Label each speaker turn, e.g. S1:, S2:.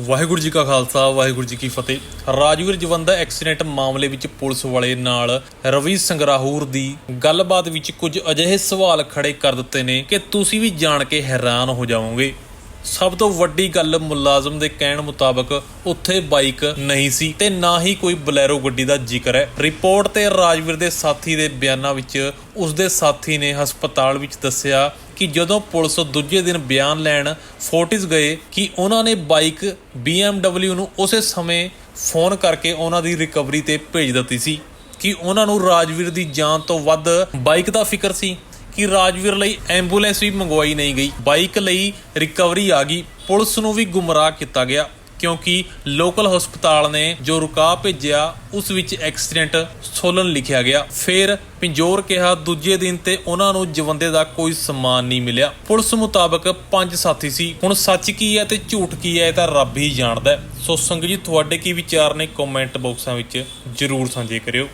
S1: ਵਾਹਿਗੁਰੂ ਜੀ ਕਾ ਖਾਲਸਾ, ਵਾਹਿਗੁਰੂ ਜੀ ਕੀ ਫਤਿਹ। ਰਾਜਵੀਰ ਜਵੰਦਾ ਐਕਸੀਡੈਂਟ ਮਾਮਲੇ ਵਿੱਚ ਪੁਲਿਸ ਵਾਲੇ ਨਾਲ ਰਵੀ ਸੰਗਰਾਹੂਰ ਦੀ ਗੱਲਬਾਤ ਵਿੱਚ ਕੁਝ ਅਜਿਹੇ ਸਵਾਲ ਖੜੇ ਕਰ ਦਿੱਤੇ ਨੇ ਕਿ ਤੁਸੀਂ ਵੀ ਜਾਣ ਕੇ ਹੈਰਾਨ ਹੋ ਜਾਵੋਗੇ। ਸਭ ਤੋਂ ਵੱਡੀ ਗੱਲ ਮੁਲਾਜ਼ਮ ਦੇ ਕਹਿਣ ਮੁਤਾਬਕ ਉੱਥੇ ਬਾਈਕ ਨਹੀਂ ਸੀ ਤੇ ਨਾ ਹੀ ਕੋਈ ਬਲੈਰੋ ਗੱਡੀ ਦਾ ਜ਼ਿਕਰ ਹੈ। ਰਿਪੋਰਟ ਤੇ ਰਾਜਵੀਰ ਦੇ ਸਾਥੀ ਦੇ ਬਿਆਨਾਂ ਵਿੱਚ ਉਸਦੇ ਸਾਥੀ ਨੇ ਹਸਪਤਾਲ ਵਿੱਚ ਦੱਸਿਆ ਕਿ ਜਦੋਂ ਪੁਲਿਸ ਦੂਜੇ ਦਿਨ ਬਿਆਨ ਲੈਣ ਫੋਰਟਿਸ ਗਏ ਕਿ ਉਹਨਾਂ ਨੇ ਬਾਈਕ BMW ਨੂੰ ਉਸੇ ਸਮੇਂ ਫੋਨ ਕਰਕੇ ਉਹਨਾਂ ਦੀ ਰਿਕਵਰੀ ਤੇ ਭੇਜ ਦਿੱਤੀ ਸੀ ਕਿ ਉਹਨਾਂ ਨੂੰ ਰਾਜਵੀਰ ਦੀ ਜਾਨ ਤੋਂ ਵੱਧ ਬਾਈਕ ਦਾ ਫਿਕਰ ਸੀ। ਕਿ ਰਾਜਵੀਰ ਲਈ ਐਂਬੂਲੈਂਸ ਵੀ ਮੰਗਵਾਈ ਨਹੀਂ ਗਈ। ਬਾਈਕ ਲਈ ਰਿਕਵਰੀ ਆ ਗਈ। ਪੁਲਿਸ ਨੂੰ ਵੀ ਗੁੰਮਰਾਹ ਕੀਤਾ ਗਿਆ ਕਿਉਂਕਿ ਲੋਕਲ ਹਸਪਤਾਲ ਨੇ ਜੋ ਰੁਕਾਅ ਭੇਜਿਆ, ਉਸ ਵਿੱਚ ਐਕਸੀਡੈਂਟ ਸੋਲਨ ਲਿਖਿਆ ਗਿਆ। ਫਿਰ ਪਿੰਜੋਰ ਕਿਹਾ, ਦੂਜੇ ਦਿਨ ਤੇ ਉਹਨਾਂ ਨੂੰ ਜਵੰਦੇ ਦਾ ਕੋਈ ਸਮਾਨ ਨਹੀਂ ਮਿਲਿਆ। ਪੁਲਿਸ ਮੁਤਾਬਕ ਪੰਜ ਸਾਥੀ ਸੀ। ਹੁਣ ਸੱਚ ਕੀ ਹੈ ਤੇ ਝੂਠ ਕੀ ਹੈ ਇਹ ਤਾਂ ਰੱਬ ਹੀ ਜਾਣਦਾ ਸੋ ਸੰਗ ਜੀ, ਤੁਹਾਡੇ ਕੀ ਵਿਚਾਰ ਨੇ? ਕਮੈਂਟ ਬਾਕਸਾਂ ਵਿੱਚ ਜਰੂਰ ਸਾਂਝੇ ਕਰਿਓ।